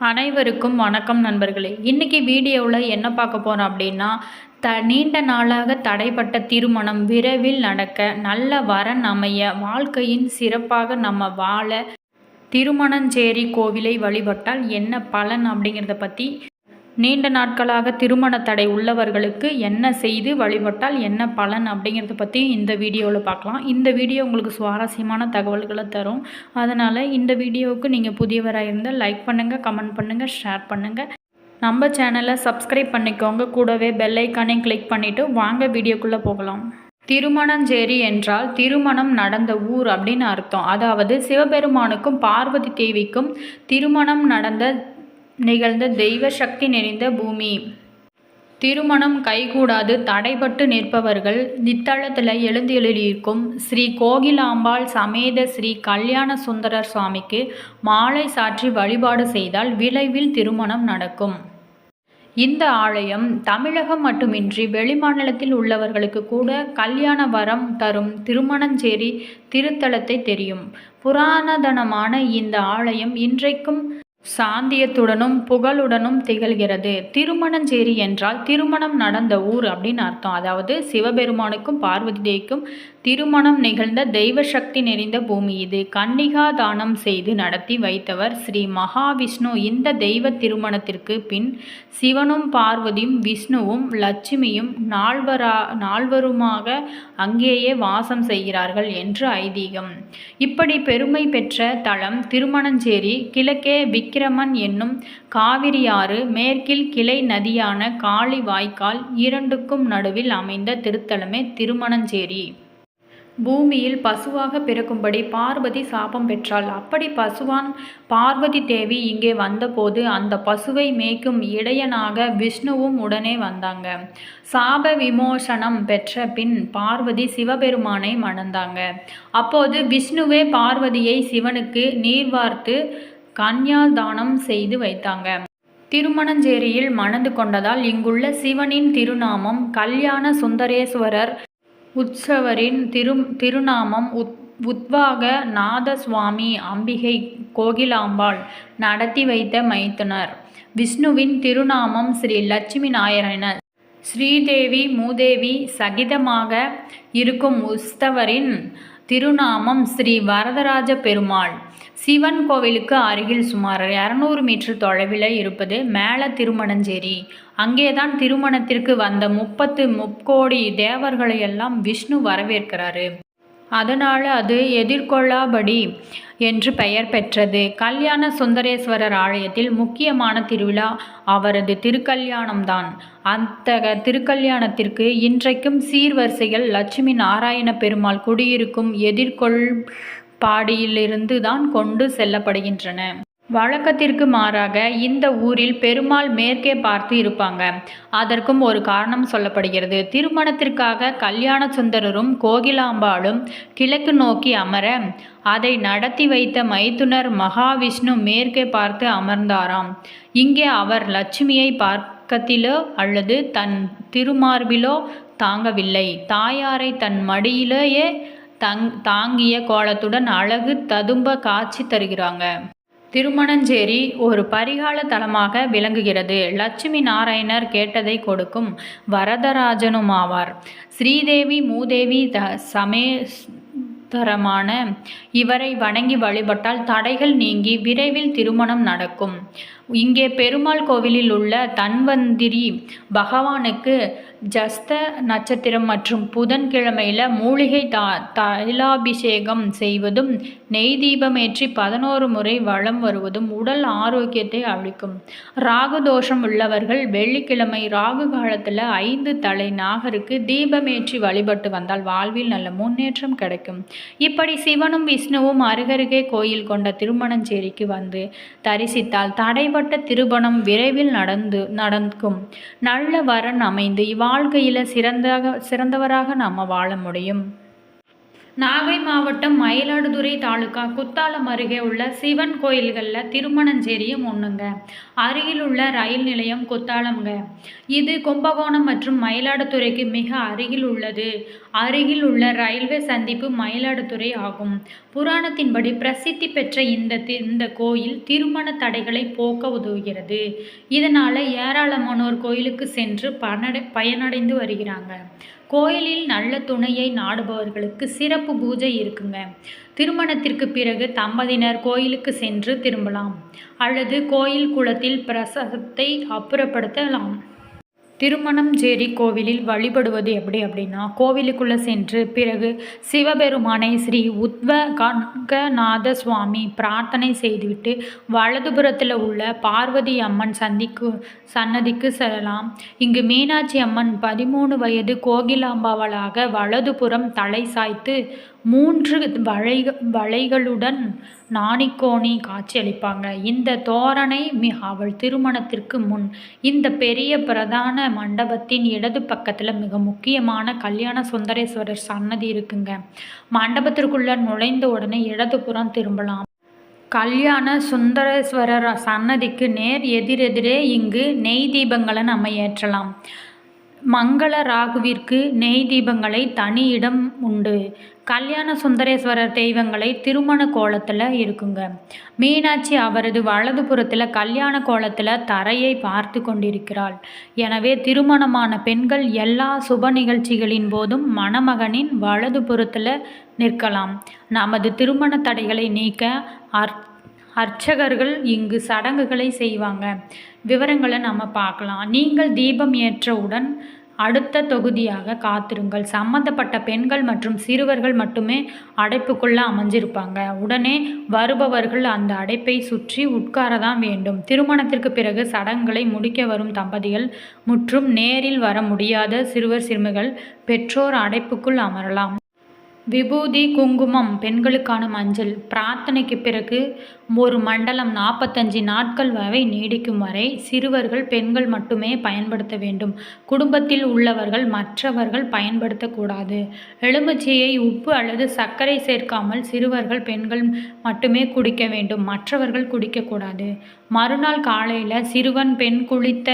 அனைவருக்கும் வணக்கம் நண்பர்களே. இன்றைக்கி வீடியோவில் என்ன பார்க்க போகிறோம் அப்படின்னா த நீண்ட நாளாக தடைப்பட்ட திருமணம் விரைவில் நடக்க நல்ல வரன் அமைய வாழ்க்கையின் சிறப்பாக நம்ம வாழ திருமணஞ்சேரி கோவிலை வழிபட்டால் என்ன பலன் அப்படிங்கிறத பற்றி நீண்ட நாட்களாக திருமண தடை உள்ளவர்களுக்கு என்ன செய்து வழிபட்டால் என்ன பலன் அப்படிங்கிறத பற்றி இந்த வீடியோவில் பார்க்கலாம். இந்த வீடியோ உங்களுக்கு சுவாரஸ்யமான தகவல்களை தரும். அதனால் இந்த வீடியோவுக்கு நீங்கள் புதியவராக இருந்தால் லைக் பண்ணுங்கள் கமெண்ட் பண்ணுங்கள் ஷேர் பண்ணுங்கள் நம்ம சேனலை சப்ஸ்கிரைப் பண்ணிக்கோங்க. கூடவே பெல்லைக்கானே கிளிக் பண்ணிவிட்டு வாங்க வீடியோக்குள்ளே போகலாம். திருமணஞ்சேரி என்றால் திருமணம் நடந்த ஊர் அப்படின்னு அர்த்தம். அதாவது சிவபெருமானுக்கும் பார்வதி தேவிக்கும் திருமணம் நடந்த நிகழ்ந்த தெய்வ சக்தி நிறைந்த பூமி. திருமணம் கைகூடாது தடைபட்டு நிற்பவர்கள் நித்தளத்தில் எழுந்தெழுதியிருக்கும் ஸ்ரீ கோகிலாம்பாள் சமேத ஸ்ரீ கல்யாண சுந்தரர் சுவாமிக்கு மாலை சாற்றி வழிபாடு செய்தால் விரைவில் திருமணம் நடக்கும். இந்த ஆலயம் தமிழகம் மட்டுமின்றி வெளிமாநிலத்தில் உள்ளவர்களுக்கு கூட கல்யாண வரம் தரும் திருமணஞ்சேரி திருத்தலத்தை தெரியும். புராணதனமான இந்த ஆலயம் இன்றைக்கும் சாந்தியத்துடனும் புகழுடனும் திகழ்கிறது. திருமணஞ்சேரி என்றால் திருமணம் நடந்த ஊர் அப்படின்னு அர்த்தம். அதாவது சிவபெருமானுக்கும் பார்வதி தேவிக்கும் திருமணம் நிகழ்ந்த தெய்வ சக்தி நிறைந்த பூமி இது. கன்னிகா தானம் செய்து நடத்தி வைத்தவர் ஸ்ரீ மகாவிஷ்ணு. இந்த தெய்வ திருமணத்திற்கு பின் சிவனும் பார்வதியும் விஷ்ணுவும் லட்சுமியும் நால்வரா நால்வருமாக அங்கேயே வாசம் செய்கிறார்கள் என்று ஐதீகம். இப்படி பெருமை பெற்ற தலம் திருமணஞ்சேரி கிழக்கே விக்கிரமன் என்னும் காவிரியாறு மேற்கில் கிளை நதியான காளி வாய்க்கால் இரண்டுக்கும் நடுவில் அமைந்த திருத்தலமே திருமணஞ்சேரி. பூமியில் பசுவாக பிறக்கும்படி பார்வதி சாபம் பெற்றாள். அப்படி பசுவான் பார்வதி தேவி இங்கே வந்தபோது அந்த பசுவை மேய்க்கும் இடையனாக விஷ்ணுவும் உடனே வந்தாங்க. சாப விமோசனம் பெற்ற பின் பார்வதி சிவபெருமானை மணந்தாங்க. அப்போது விஷ்ணுவே பார்வதியை சிவனுக்கு நீர்வார்த்து கன்யாதானம் செய்து வைத்தாங்க. திருமணஞ்சேரியில் மணந்து கொண்டதால் இங்குள்ள சிவனின் திருநாமம் கல்யாண சுந்தரேஸ்வரர் உற்சவரின் திரு திருநாமம் உத் உத்வாக நாதசுவாமி அம்பிகை கோகிலாம்பாள் நடத்தி வைத்த மைத்துனர். விஷ்ணுவின் திருநாமம் ஸ்ரீ லட்சுமி நாராயணர் ஸ்ரீதேவி மூதேவி சகிதமாக இருக்கும் உஸ்தவரின் திருநாமம் ஸ்ரீ வரதராஜ பெருமாள். சிவன் கோவிலுக்கு அருகில் சுமார் இரநூறு மீட்டர் தொலைவில் இருப்பது மேல திருமணஞ்சேரி. அங்கேதான் திருமணத்திற்கு வந்த முப்பத்து முக்கோடி தேவர்களையெல்லாம் விஷ்ணு வரவேற்கிறாரு. அதனால் அது எதிர்கொள்ளாபடி என்று பெயர் பெற்றது. கல்யாண சுந்தரேஸ்வரர் ஆலயத்தில் முக்கியமான திருவிழா அவரது திருக்கல்யாணம்தான். அத்தக திருக்கல்யாணத்திற்கு இன்றைக்கும் சீர்வரிசைகள் லட்சுமி நாராயண பெருமாள் குடியிருக்கும் எதிர்கொள் பாடியிலிருந்து தான் கொண்டு செல்லப்படுகின்றன. வழக்கத்திற்கு மாறாக இந்த ஊரில் பெருமாள் மேற்கே பார்த்து இருப்பாங்க. அதற்கும் ஒரு காரணம் சொல்லப்படுகிறது. திருமணத்திற்காக கல்யாண சுந்தரரும் கோகிலாம்பாளும் கிழக்கு நோக்கி அமர அதை நடத்தி வைத்த மைத்துனர் மகாவிஷ்ணு மேற்கே பார்த்து அமர்ந்தாராம். இங்கே அவர் லட்சுமியை பார்க்கத்திலோ அல்லது தன் திருமார்பிலோ தாங்கவில்லை. தாயாரை தன் மடியிலேயே தங் தாங்கிய கோலத்துடன் அழகு ததும்ப காட்சி தருகிறாங்க. திருமணஞ்சேரி ஒரு பரிகால தலமாக விளங்குகிறது. லட்சுமி நாராயணர் கேட்டதை கொடுக்கும் வரதராஜனுமாவார். ஸ்ரீதேவி மூதேவி த சமே தரமான இவரை வணங்கி வழிபட்டால் தடைகள் நீங்கி விரைவில் திருமணம் நடக்கும். இங்கே பெருமாள் கோவிலில் உள்ள தன்வந்திரி பகவானுக்கு ஜஸ்த நட்சத்திரம் மற்றும் புதன்கிழமையில் மூலிகை தா தைலாபிஷேகம் செய்வதும் நெய் தீபமேற்றி பதினோரு முறை வளம் வருவதும் உடல் ஆரோக்கியத்தை அளிக்கும். ராகு தோஷம் உள்ளவர்கள் வெள்ளிக்கிழமை ராகு காலத்தில் ஐந்து தலை நாகருக்கு தீபமேற்றி வழிபட்டு வந்தால் வாழ்வில் நல்ல முன்னேற்றம் கிடைக்கும். இப்படி சிவனும் விஷ்ணுவும் அருகருகே கோயில் கொண்ட திருமணஞ்சேரிக்கு வந்து தரிசித்தால் தடைபட்ட திருமணம் விரைவில் நடந்து நடக்கும். நல்ல வரன் அமைந்து வாழ்க்கையில் சிறந்தாக சிறந்தவராக நாம் வாழ முடியும். நாகை மாவட்டம் மயிலாடுதுறை தாலுகா குத்தாலம் அருகே உள்ள சிவன் கோயில்களில் திருமணஞ்சேரியும் ஒன்றுங்க அருகில் உள்ள ரயில் நிலையம் குத்தாலம்ங்க. இது கும்பகோணம் மற்றும் மயிலாடுதுறைக்கு மிக அருகில் உள்ளது. அருகில் உள்ள ரயில்வே சந்திப்பு மயிலாடுதுறை ஆகும். புராணத்தின்படி பிரசித்தி பெற்ற இந்த இந்த கோயில் திருமண தடைகளை போக்க உதவுகிறது. இதனால் ஏராளமானோர் கோயிலுக்கு சென்று பயனடைந்து வருகிறாங்க. கோயிலில் நல்ல துணையை நாடுபவர்களுக்கு சிறப்பு பூஜை இருக்குங்க. திருமணத்திற்கு பிறகு தம்பதியினர் கோயிலுக்கு சென்று திரும்பலாம். அல்லது கோயில் குளத்தில் பிரசாதத்தை அப்புறப்படுத்தலாம். திருமணம் ஜேரி கோவிலில் வழிபடுவது எப்படி அப்படின்னா கோவிலுக்குள்ளே சென்று பிறகு சிவபெருமானை ஸ்ரீ உத்வ கங்கநாத சுவாமி பிரார்த்தனை செய்துவிட்டு வலதுபுறத்தில் உள்ள பார்வதி அம்மன் சந்திக்கு சன்னதிக்கு செல்லலாம். இங்கு மீனாட்சி அம்மன் பதிமூணு வயது கோகிலாம்பாவளாக வலதுபுறம் தலை சாய்த்து மூன்று வளை வளைகளுடன் நாணிக்கோணி காட்சியளிப்பாங்க. இந்த தோரணை மிக அவள் திருமணத்திற்கு முன் இந்த பெரிய பிரதான மண்டபத்தின் இடது பக்கத்தில் மிக முக்கியமான கல்யாண சுந்தரேஸ்வரர் சன்னதி இருக்குங்க. மண்டபத்திற்குள்ளே நுழைந்த உடனே இடதுபுறம் திரும்பலாம். கல்யாண சுந்தரேஸ்வரர் சன்னதிக்கு நேர் எதிரெதிரே இங்கு நெய் தீபங்களை நம்ம ஏற்றலாம். மங்கள ராகுவிற்கு நெய் தீபங்களை தனி இடம் உண்டு. கல்யாண சுந்தரேஸ்வரர் தெய்வங்களை திருமண கோலத்தில் இருக்குங்க. மீனாட்சி அவரது வலதுபுறத்தில் கல்யாண கோலத்தில் தரையை பார்த்து கொண்டிருக்கிறாள். எனவே திருமணமான பெண்கள் எல்லா சுப நிகழ்ச்சிகளின் போதும் மணமகனின் வலதுபுறத்தில் நிற்கலாம். நமது திருமண தடைகளை நீக்க அர் அர்ச்சகர்கள் இங்கு சடங்குகளை செய்வாங்க. விவரங்களை நம்ம பார்க்கலாம். நீங்கள் தீபம் ஏற்றவுடன் அடுத்த தொகுதியாக காத்திருங்கள். சம்பந்தப்பட்ட பெண்கள் மற்றும் சிறுவர்கள் மட்டுமே அடைப்புக்குள்ளே அமைஞ்சிருப்பாங்க உடனே வருபவர்கள் அந்த அடைப்பை சுற்றி உட்கார தான் வேண்டும். திருமணத்திற்கு பிறகு சடங்குகளை முடிக்க வரும் தம்பதிகள் மற்றும் நேரில் வர முடியாத சிறுவர் சிறுமிகள் பெற்றோர் அடைப்புக்குள் அமரலாம். விபூதி குங்குமம் பெண்களுக்கான மஞ்சள். பிரார்த்தனைக்கு பிறகு ஒரு மண்டலம் நாற்பத்தஞ்சு நாட்கள் வரை நீடிக்கும் வரை சிறுவர்கள் பெண்கள் மட்டுமே பயன்படுத்த வேண்டும். குடும்பத்தில் உள்ளவர்கள் மற்றவர்கள் பயன்படுத்தக்கூடாது. எலுமிச்சையை உப்பு அல்லது சர்க்கரை சேர்க்காமல் சிறுவர்கள் பெண்கள் மட்டுமே குடிக்க வேண்டும். மற்றவர்கள் குடிக்கக்கூடாது. மறுநாள் காலையில் சிறுவன் பெண் குளித்த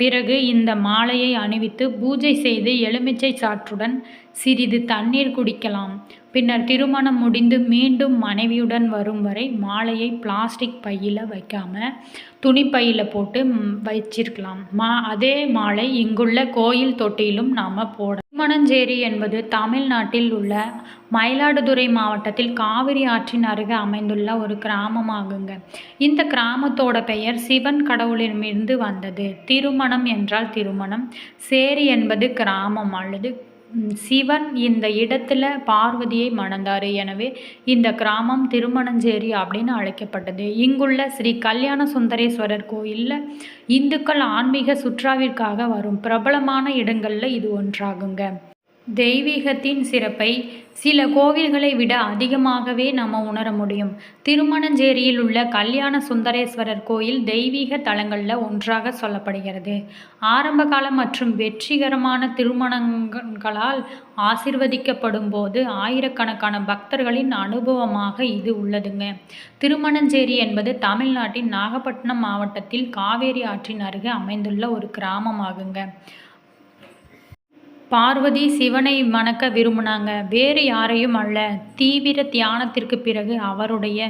பிறகு இந்த மாலையை அணிவித்து பூஜை செய்து எலுமிச்சை சாற்றுடன் சிறிது தண்ணீர் குடிக்கலாம். பின்னர் திருமணம் முடிந்து மீண்டும் மனைவியுடன் வரும் வரை மாலையை பிளாஸ்டிக் பையில் வைக்காமல் துணிப்பையில் போட்டு வச்சிருக்கலாம். மா அதே மாலை இங்குள்ள கோயில் தொட்டியிலும் நாம் போட திருமணஞ்சேரி என்பது தமிழ்நாட்டில் உள்ள மயிலாடுதுறை மாவட்டத்தில் காவிரி ஆற்றின் அருகே அமைந்துள்ள ஒரு கிராமமாகுங்க. இந்த கிராமத்தோட பெயர் சிவன் கடவுளிடமிருந்து வந்தது. திருமணம் என்றால் திருமணம். சேரி என்பது கிராமம் அல்லது சிவன் இந்த இடத்துல பார்வதியை மணந்தார். எனவே இந்த கிராமம் திருமணஞ்சேரி அப்படின்னு அழைக்கப்பட்டது. இங்குள்ள ஸ்ரீ கல்யாண சுந்தரேஸ்வரர் கோயிலில் இந்துக்கள் ஆன்மீக சுற்றுலாவிற்காக வரும் பிரபலமான இடங்களில் இது ஒன்றாகுங்க. தெய்வீகத்தின் சிறப்பை சில கோவில்களை விட அதிகமாகவே நம்ம உணர முடியும். திருமணஞ்சேரியில் உள்ள கல்யாண சுந்தரேஸ்வரர் கோயில் தெய்வீக தலங்களில் ஒன்றாக சொல்லப்படுகிறது. ஆரம்ப காலம் மற்றும் வெற்றிகரமான திருமணங்களால் ஆசிர்வதிக்கப்படும் போது ஆயிரக்கணக்கான பக்தர்களின் அனுபவமாக இது உள்ளதுங்க. திருமணஞ்சேரி என்பது தமிழ்நாட்டின் நாகப்பட்டினம் மாவட்டத்தில் காவேரி ஆற்றின் அருகே அமைந்துள்ள ஒரு கிராமமாகுங்க. பார்வதி சிவனை மணக்க விரும்பினாங்க. வேறு யாரையும் அல்ல. தீவிர தியானத்திற்கு பிறகு அவருடைய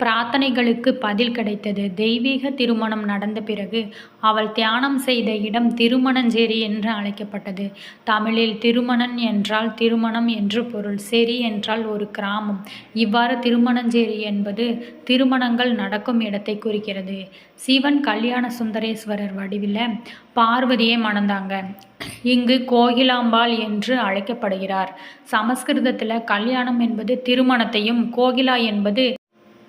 பிரார்த்தனைகளுக்கு பதில் கிடைத்தது. தெய்வீக திருமணம் நடந்த பிறகு அவள் தியானம் செய்த இடம் திருமணஞ்சேரி என்று அழைக்கப்பட்டது. தமிழில் திருமணன் என்றால் திருமணம் என்று பொருள். செரி என்றால் ஒரு கிராமம். இவ்வாறு திருமணஞ்சேரி என்பது திருமணங்கள் நடக்கும் இடத்தை குறிக்கிறது. சிவன் கல்யாண சுந்தரேஸ்வரர் வடிவில் பார்வதியை மணந்தாங்க. இங்கு கோகிலாம்பாள் என்று அழைக்கப்படுகிறார். சமஸ்கிருதத்தில் கல்யாணம் என்பது திருமணத்தையும் கோகிலா என்பது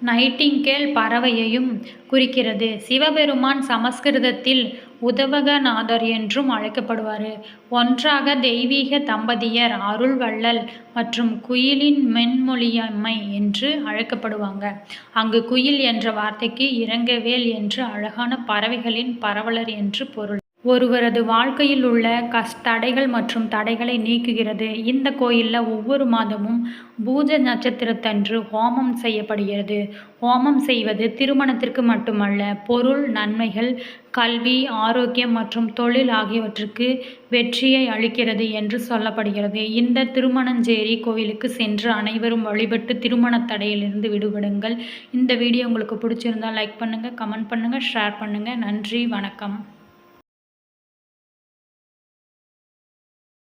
நைட்டிங்கேல் பறவையையும் குறிக்கிறது. சிவபெருமான் சமஸ்கிருதத்தில் உதவகநாதர் என்றும் அழைக்கப்படுவார். ஒன்றாக தெய்வீக தம்பதியர் அருள் வள்ளல் மற்றும் குயிலின் மென்மொழியம்மை என்று அழைக்கப்படுவாங்க. அங்கு குயில் என்ற வார்த்தைக்கு இறங்கவேல் என்று அழகான பறவைகளின் பரவலர் என்று பொருள். ஒருவரது வாழ்க்கையில் உள்ள கஷ் தடைகள் மற்றும் தடைகளை நீக்குகிறது. இந்த கோயிலில் ஒவ்வொரு மாதமும் பூஜை நட்சத்திரத்தன்று ஹோமம் செய்யப்படுகிறது. ஹோமம் செய்வது திருமணத்திற்கு மட்டுமல்ல பொருள் நன்மைகள் கல்வி ஆரோக்கியம் மற்றும் தொழில் ஆகியவற்றுக்கு வெற்றியை அளிக்கிறது என்று சொல்லப்படுகிறது. இந்த திருமணஞ்சேரி கோவிலுக்கு சென்று அனைவரும் வழிபட்டு திருமண தடையிலிருந்து விடுபடுங்கள். இந்த வீடியோ உங்களுக்கு பிடிச்சிருந்தால் லைக் பண்ணுங்கள் கமெண்ட் பண்ணுங்கள் ஷேர் பண்ணுங்கள் நன்றி வணக்கம்.